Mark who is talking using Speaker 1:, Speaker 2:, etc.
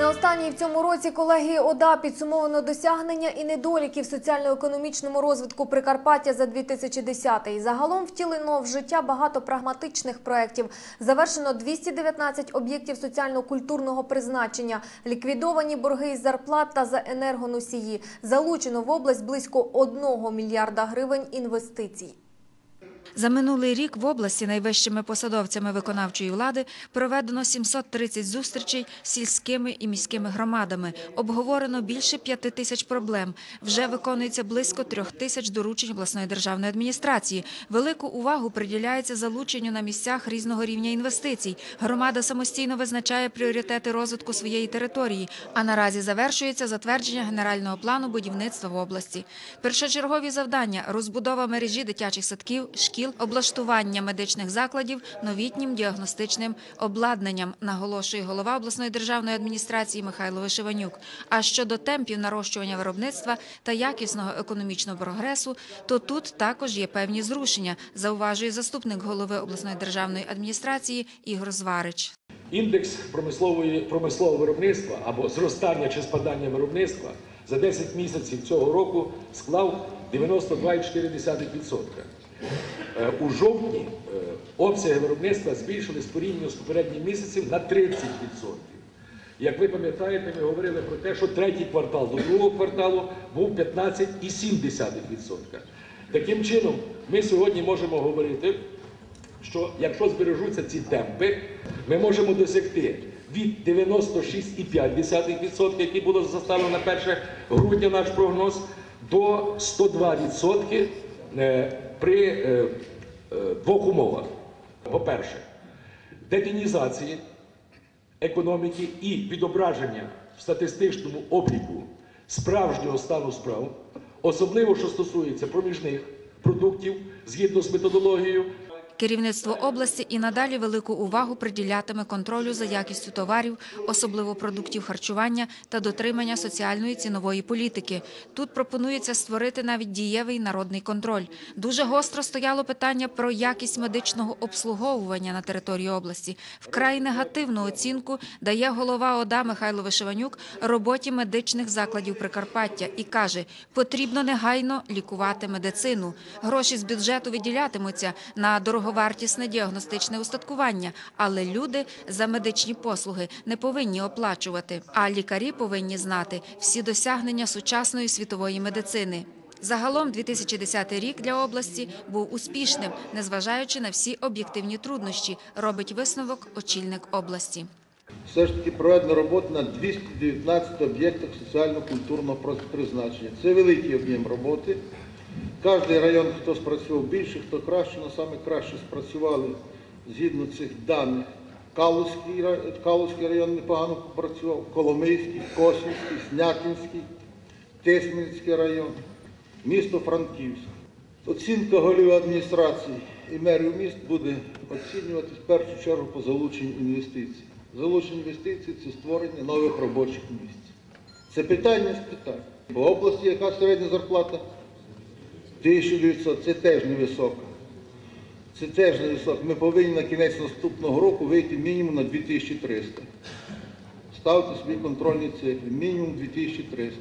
Speaker 1: На останній в цьому році колегії ОДА підсумовано досягнення і недоліки в соціально-економічному розвитку Прикарпаття за 2010-й. Загалом втілено в життя багато прагматичних проєктів. Завершено 219 об'єктів соціально-культурного призначення, ліквідовані борги із зарплат та за енергоносії. Залучено в область близько 1 мільярда гривень інвестицій.
Speaker 2: За минулий рік в області найвищими посадовцями виконавчої влади проведено 730 зустрічей з сільськими і міськими громадами. Обговорено більше п'яти тисяч проблем. Вже виконується близько трьох тисяч доручень обласної державної адміністрації. Велику увагу приділяється залученню на місцях різного рівня інвестицій. Громада самостійно визначає пріоритети розвитку своєї території, а наразі завершується затвердження генерального плану будівництва в області. Першочергові завдання – розбудова мережі дитячих садків, шкіл, облаштування медичних закладів новітнім діагностичним обладнанням, наголошує голова обласної державної адміністрації Михайло Вишиванюк. А щодо темпів нарощування виробництва та якісного економічного прогресу, то тут також є певні зрушення, зауважує заступник голови обласної державної адміністрації Ігор Зварич.
Speaker 3: Індекс промислової, промислового виробництва або зростання чи спадання виробництва за 10 місяців цього року склав 92,4%. Е, У жовтні е, обсяги виробництва збільшились порівняно з попереднім місяцем на 30%. Як ви пам'ятаєте, ми говорили про те, що третій квартал до другого кварталу був 15,7%. Таким чином, ми сьогодні можемо говорити, що якщо збережуться ці темпи, ми можемо досягти від 96,5%, які було заставлено на 1 грудня наш прогноз, до 102% е, при е, е, двох умовах. По-перше, детінізації економіки і відображення в статистичному обліку справжнього стану справ, особливо що стосується проміжних продуктів згідно з методологією
Speaker 2: Керівництво області і надалі велику увагу приділятиме контролю за якістю товарів, особливо продуктів харчування та дотримання соціальної цінової політики. Тут пропонується створити навіть дієвий народний контроль. Дуже гостро стояло питання про якість медичного обслуговування на території області. Вкрай негативну оцінку дає голова ОДА Михайло Вишиванюк роботі медичних закладів Прикарпаття і каже, потрібно негайно лікувати медицину. Гроші з бюджету виділятимуться на дороговартісне діагностичне устаткування, але люди за медичні послуги не повинні оплачувати. А лікарі повинні знати всі досягнення сучасної світової медицини. Загалом 2010 рік для області був успішним, незважаючи на всі об'єктивні труднощі, робить висновок очільник області.
Speaker 4: Все ж таки проведено роботу на 219 об'єктах соціально-культурного призначення. Це великий об'єм роботи. Кожний район, хто спрацював більше, хто краще, але саме краще спрацювали згідно цих даних. Калузький, Калузький район непогано попрацював, Коломийський, Косівський, Снятинський, Тисменський район, місто Франківськ. Оцінка голів адміністрації і мерів міст буде оцінюватись в першу чергу по залученню інвестицій. Залучення інвестицій це створення нових робочих місць. Це питання з питань. По області яка середня зарплата? 1900, це теж невисоко. Це теж невисоко. Ми повинні на кінець наступного року вийти мінімум на 2300. Ставте собі контрольні цифри, мінімум 2300.